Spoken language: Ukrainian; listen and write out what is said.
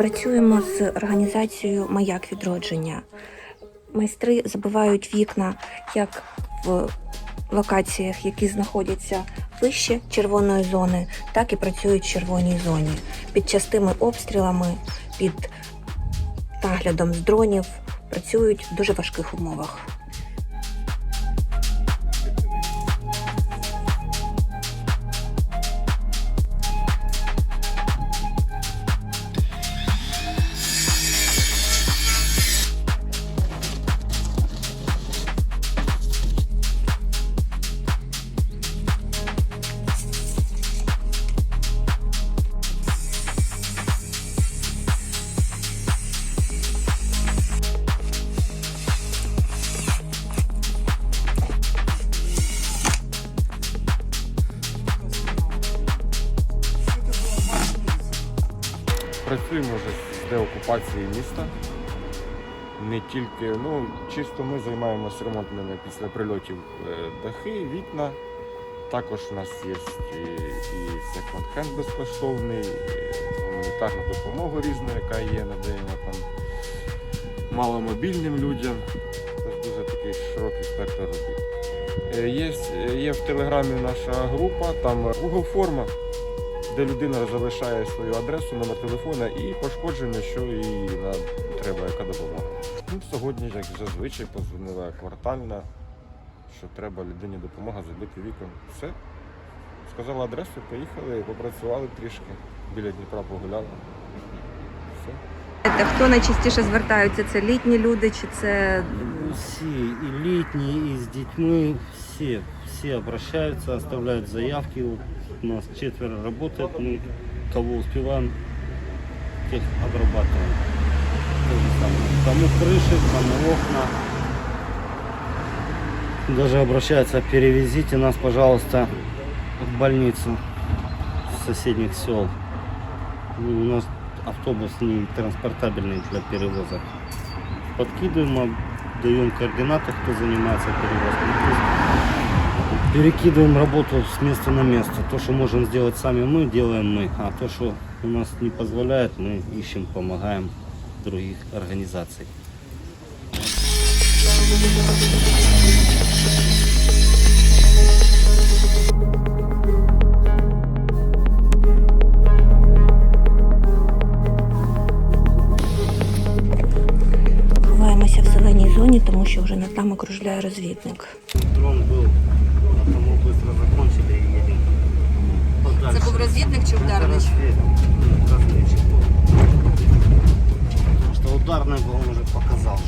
Співпрацюємо з організацією Маяк відродження. Майстри забивають вікна як в локаціях, які знаходяться вище червоної зони, так і працюють в червоній зоні. Під частими обстрілами, під наглядом з дронів працюють в дуже важких умовах. Працюємо вже з деокупації міста. Не тільки, ну, чисто ми займаємося ремонтними після прильотів е, дахи, вікна. Також у нас є і, і секонд-хенд безкоштовний, і гуманітарну допомогу різну, яка є, надаємо там маломобільним людям. Це дуже такий широкий спектр робіт. Е, Є, є в Телеграмі наша група, там Google форма, де людина залишає свою адресу, номер телефона і пошкоджене, що їй треба яка допомога. Ну, сьогодні, як зазвичай, позвонила квартальна, що треба людині допомога забити вікон. Все. Сказала адресу, поїхали, попрацювали трішки, біля Дніпра погуляли. Все. Хто найчастіше звертаються? Це літні люди чи це Все, и летние, и с детьми, все, все обращаются, оставляют заявки. Вот у нас четверо работает, мы кого успеваем, тех обрабатываем. Кому крыши, кому окна. Даже обращаются, перевезите нас, пожалуйста, в больницу соседних сел. У нас автобус не транспортабельный для перевоза. Подкидываем, даем координаты, кто занимается перевозкой То есть Перекидываем работу с места на место. То, что можем сделать сами мы, делаем мы. А то, что у нас не позволяет, мы ищем, помогаем других организаций. ховаємося в зеленій зоні, тому що вже над нами кружляє розвідник. Дрон был, розвідник чи ударний? Потому что ударный был, он уже показал.